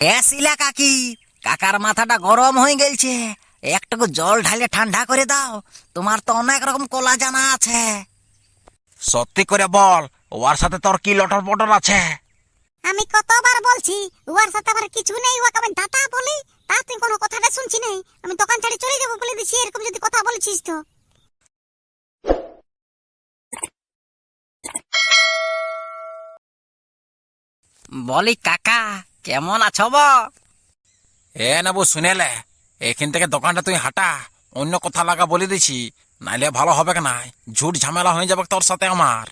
এ শিলা কাকি কাকার মাথাটা গরম হয়ে গেলছে। একটুকু জল ঢালে ঠান্ডা করে দাও তোমার তো অনেক রকম কলা জানা আছে। সত্যি করে বল ওর সাথে তোর কি লটর পটর আছে? আমি কতবার বলছি উয়ার সাথে আবার কিছু নেই উয়াকে আমি দাতা বলি তা তুই কোনো কথাটা শুনছি নাই? আমি দোকান ছাড়ি চলে যাব বলে দিছি এরকম যদি কথা বলেছিস তো। বলি কাকা কেমন আছো ব? এ নেবু শুনেলে? এখান থেকে দোকানটা তুই হাঁটা। অন্য কথা লাগা বলে দিছি। নাইলে ভালো হবে না ঝুট ঝামেলা হয়ে যাবে তোর সাথে আমার।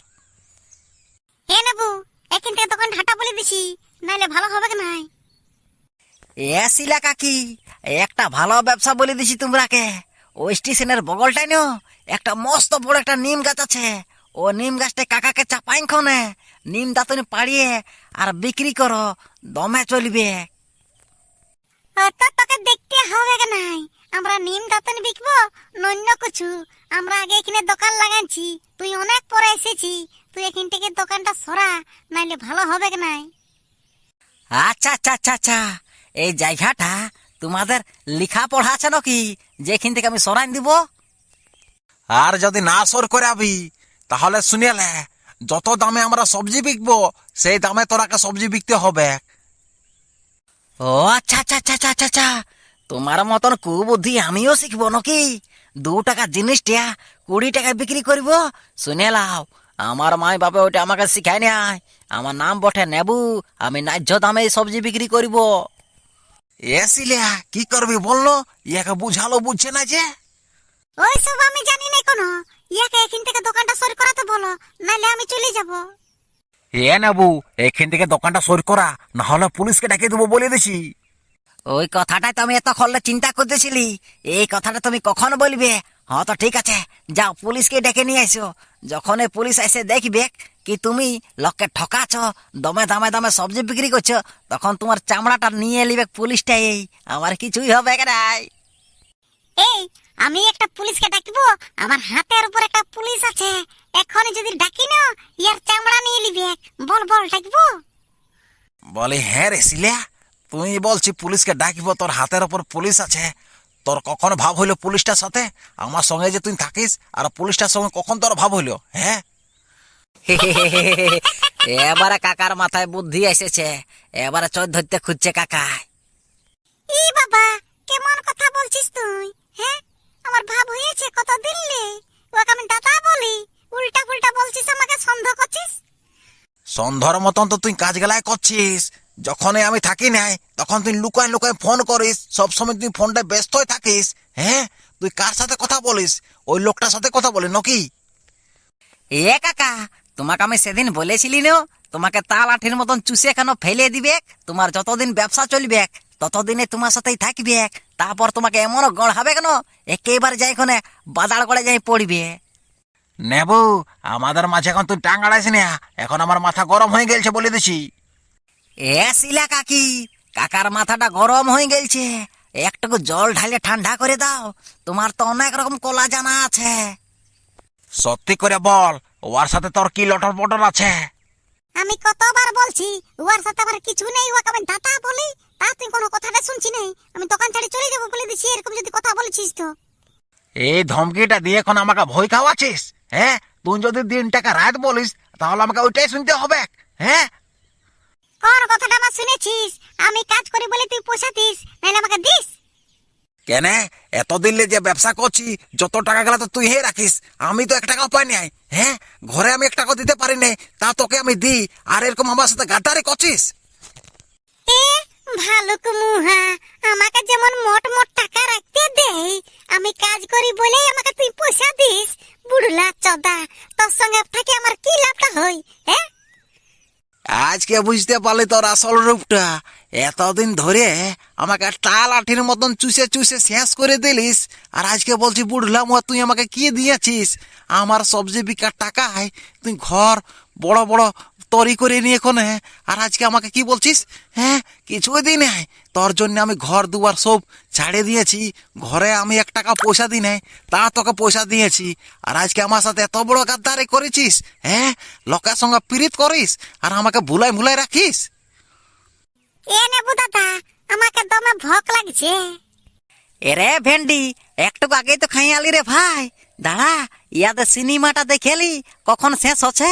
হে নেবু এখান থেকে দোকান হাঁটা বলে দিছি। নাইলে ভালো হবে কি নাই? এ শিলা কাকি একটা ভালো ব্যবসা বলে দিছি তোমরাকে। ওই স্টেশনের বগলটাই নো একটা মস্ত বড় একটা নিম গাছ আছে। ও নিম গাছটা কাকাকে চাপাই খনে। নিম দাঁতনি পাড়িয়ে আর বিক্রি করো দমে চলবে। তো তোকে দেখতে হবে কি নাই। আমরা নিম দাতন বিকবো নন্য কিছু আমরা আগে এখানে দোকান লাগাইছি তুই অনেক পরে এসেছি। তুই এখান থেকে দোকানটা সরা নাইলে ভালো হবে কি নাই। আচ্ছা আচ্ছা আচ্ছা আচ্ছা। এই জায়গাটা তোমাদের লেখা পড়া আছে নাকি? যেখান থেকে আমি সরাই দিব। আর যদি না সর করে আবি তাহলে শুনেলে যত দামে আমরা সবজি বিকবো সেই দামে তোরাকে সবজি বিকতে হবে। ও আচ্ছা আচ্ছা আচ্ছা আচ্ছা আচ্ছা আচ্ছা। তোমার মতন কুবুদ্ধি আমিও শিখব নাকি? দু টাকার জিনিসটা কুড়ি টাকায় বিক্রি করব? শুনে লাও আমার মাই বাপে ওটা আমাকে শিখাই নাই। আমার নাম বটে নেবু আমি ন্যায্য দামে এই সবজি বিক্রি করব। এ সিলিয়া কি করবি বলল? ইয়াকে বুঝালো বুঝছে না যে? ওই সব আমি জানি না কোনো। ইয়াকে এখান থেকে দোকানটা সরি করাতে বলো নাইলে আমি চলে যাব। এ নেবু এখান থেকে দোকানটা সর করা না হলে পুলিশকে ডেকে দেবো বলে দিছি। ওই কথাটাই তুমি এত খরলে চিন্তা করতেছিলি এই কথাটা তুমি কখন বলবে? হ্যাঁ তো ঠিক আছে যাও পুলিশকে ডেকে নিয়ে এসো যখন পুলিশ এসে দেখবে কি তুমি লোককে ঠকাছ দমে দামে দামে সবজি বিক্রি করছ তখন তোমার চামড়াটা নিয়ে নিবে পুলিশটা এই আমার কিছুই হবে নাই এই আমি একটা পুলিশকে ডাকবো আমার হাতের উপর একটা পুলিশ আছে। এখনই যদি ডাকি না ইয়ার চামড়া নিয়ে নিবে বল বল ডাকবো। বলে হ্যাঁ রে সিলিয়া তুই বলছি পুলিশকে ডাকিব তোর হাতের ওপর পুলিশ আছে। তোর কখন ভাব হইল পুলিশটার সাথে? আমার সঙ্গে যে তুই থাকিস আর পুলিশটার সঙ্গে কখন তোর ভাব হইল হ্যাঁ? এবারে কাকার মাথায় বুদ্ধি এসেছে। এবারে চোর ধরতে খুঁজছে কাকা। ই বাবা কেমন কথা বলছিস তুই হ্যাঁ? আমার ভাব হয়েছে কত দিল্লি। ওকে আমি দাদা বলি উল্টা পুল্টা বলছিস আমাকে সন্দেহ করছিস? সন্ধ্যার মতন তো তুই কাজ গেলায় করছিস। যখনই আমি থাকি নাই তখন তুই লুকায় লুকায় ফোন করিস। সবসময় তুই ফোনটা ব্যস্ত হয়ে থাকিস। হ্যাঁ? তুই কার সাথে কথা বলিস? ওই লোকটার সাথে কথা বলি নাকি? এ কাকা তোমাকে আমি সেদিন বলেছিলি না? তোমাকে তাল আঠির মতন চুষে কেন ফেলে দিবে? তোমার যতদিন ব্যবসা চলবে ততদিনে তোমার সাথেই থাকবে তারপর তোমাকে এমন গড় হবে কেন? একেবারে যাই কোনে বাজার করে যাই পড়বে। নেবু আমাদের মাঝে এখন তুই টাঙ্গাড়াইস না এখন আমার মাথা গরম হয়ে গেছে বলে দিছি। এ শিলা কাকি কাকার মাথাটা গরম হয়ে গেলছে। একটুকু জল ঢালে ঠান্ডা করে দাও। তোমার তো অনেক রকম কলা জানা আছে। সত্যি করে বল ওর সাথে তোর কি লটর পটর আছে? আমি কতবার বলছি উয়ার সাথে আবার কিছু নেই ওকে আমি দাদা বলি। তা তুই কোনো কথাটা শুনছি নাই। আমি দোকান ছাড়ি চলে যাব বলে দিছি এরকম যদি কথা বলেছিস তো। এই ধমকিটা দিয়ে এখন আমাকে ভয় খাওয়াছিস হ্যাঁ? তুই যদি দিন টাকা রাত বলিস তাহলে আমাকে ওইটাই শুনতে হবে। হ্যাঁ? কোন কথাটা আমার শুনেছিস? আমি কাজ করি বলে তুই পয়সা দিস নাহলে আমাকে দিস। কেন? এতদিন যে ব্যবসা করছি যত টাকা গেলে তো তুই হে রাখিস। আমি তো এক টাকাও পাই নাই। হ্যাঁ? ঘরে আমি এক টাকা দিতে পারি নাই তা তোকে আমি দিই। আর এরকম আমার সাথে গাদ্দারি করছিস? ভালুক মুহা, আমাকে যেমন মোট মোট টাকা রাখতে দেই, আমি কাজ করি বলেই আমাকে তুই পয়সা দিস, বুড়লা চদা, তোর সঙ্গে থাকি আমার কি লাভটা হই হ্যাঁ? আজকে বুঝতে পারলি তোর আসল রূপটা। এতদিন ধরে আমাকে টাল আঠির মতন চুষে চুষে শেষ করে দিলিস, আর আজকে বলছি বুড়লাম তুই আমাকে কি দিয়েছিস? আমার সবজি বিকার টাকায় তুই ঘর, বড় বড় তরি করে নিয়ে কোনে আর আজকে আমাকে কি বলছিস? হ্যাঁ কিছুই দিই নাই। তোর জন্য আমি ঘর দুয়ার সব ছাড়ে দিয়েছি। ঘরে আমি এক টাকা পয়সা দিই নাই তা তোকে পয়সা দিয়েছি। আর আজকে আমার সাথে এত বড় গাদ্দারি করেছিস হ্যাঁ? লোকের সঙ্গে পীড়িত করিস আর আমাকে ভুলাই ভুলাই রাখিস? এ নেবু দাদা আমাকে দমে ভোক লাগছে। এরে ভেন্ডি একটু আগেই তো খাই আলি রে ভাই। দাঁড়া ইয়াতে সিনেমাটা দেখেলি কখন শেষ হচ্ছে?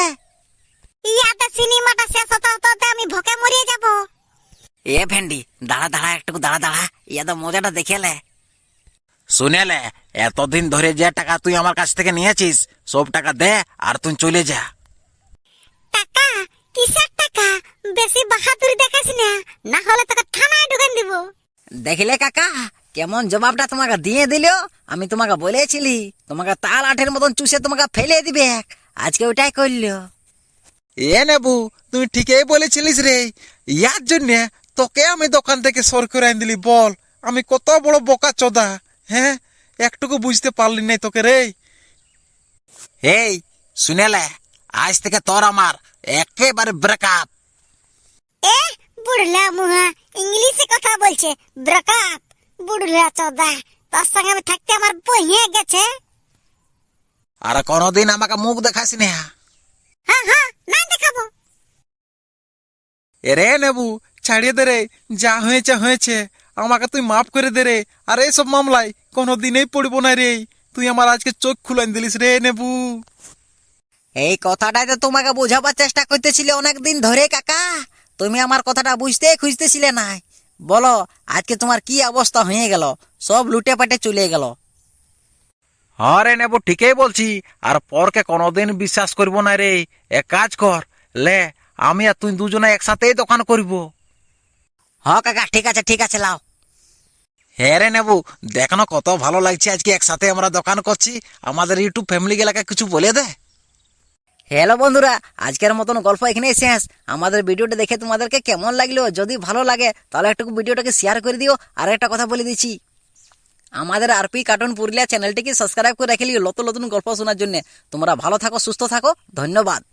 ইয়াতে সিনেমাটা শেষ হতে হতে আমি ভোকে মরিয়ে যাব। এ ভেন্ডি দাঁড়া দাঁড়া একটু দাঁড়া দাঁড়া ইয়াতে মজাটা দেখেলে শুনেলে এতদিন ধরে যে টাকা তুই আমার কাছ থেকে নিয়েছিস সব টাকা দে আর তুই চলে যা। টাকা? কিসের টাকা? বেশি বাহাদুরি দেখাস না না হলে তোকে থানায় ঢুকান দিব। দেখিলে কাকা কেমন জবাবটা তোমাকে দিয়ে দিল? আমি তোমাকে বলেছিলি তোমাকে তাল আঠের মতন চুষে তোমাকে ফেলে দিবে। আজকে ওইটাই করল। এ নেবু তুই ঠিকই বলেছিলিস রে। ইয়ার জন্য তোকে আমি দোকান থেকে সর করে আন দিলি বল। আমি কত বড় বোকা চোদা হ্যাঁ? একটুকু বুঝতে পারলি নাই তোকে রে। এই শুনেলে আজ থেকে তোর আমার একেবারে ব্রেকআপ এ বুড়লা মুহা ইংলিশে কথা বলছে ব্রেকআপ বুড়লা চোদা তোর সঙ্গে আমি থাকতে আমার বইয়ে গেছে। আর কোনোদিন আমাকে মুখ দেখাস না এরে নেবু ছাড়িয়ে দে রে যা হয়েছে হয়েছে। আমাকে তুই মাফ করে দে রে। আর এইসব মামলায় কোনো দিনেই পড়ব না রে। তুই আমার আজকে চোখ খুলান দিলিস রে নেবু। এই কথাটাই তো তোমাকে বোঝাবার চেষ্টা করতেছিলে অনেক দিন ধরে কাকা। তুমি আমার কথাটা বুঝতে খুঁজতেছিলে না। বলো আজকে তোমার কি অবস্থা হয়ে গেল? সব লুটে পাটে চলে গেল। হ্যাঁ রে নেবু ঠিকই বলছি। আর পরকে কোনোদিন বিশ্বাস করব না রে। এক কাজ কর লে আমি আর তুই দুজনে একসাথেই দোকান করব। হ কাকা ঠিক আছে ঠিক আছে লাও। হ্যাঁ রে নেবু দেখ না কত ভালো লাগছে আজকে একসাথে আমরা দোকান করছি। আমাদের ইউটিউব ফ্যামিলি গেলাকে কিছু বলে দে। হ্যালো বন্ধুরা আজকের মতন গল্প এখানেই শেষ। আমাদের ভিডিওটা দেখে তোমাদেরকে কেমন লাগল? যদি ভালো লাগে তাহলে একটু ভিডিওটাকে শেয়ার করে দিও। আর একটা কথা বলে দিচ্ছি। আমাদের আরপি কার্টুন পুরুলিয়া চ্যানেলটিকে সাবস্ক্রাইব করে রেখে লিও। নতুন নতুন গল্প শোনার জন্য। তোমরা ভালো থাকো, সুস্থ থাকো। ধন্যবাদ।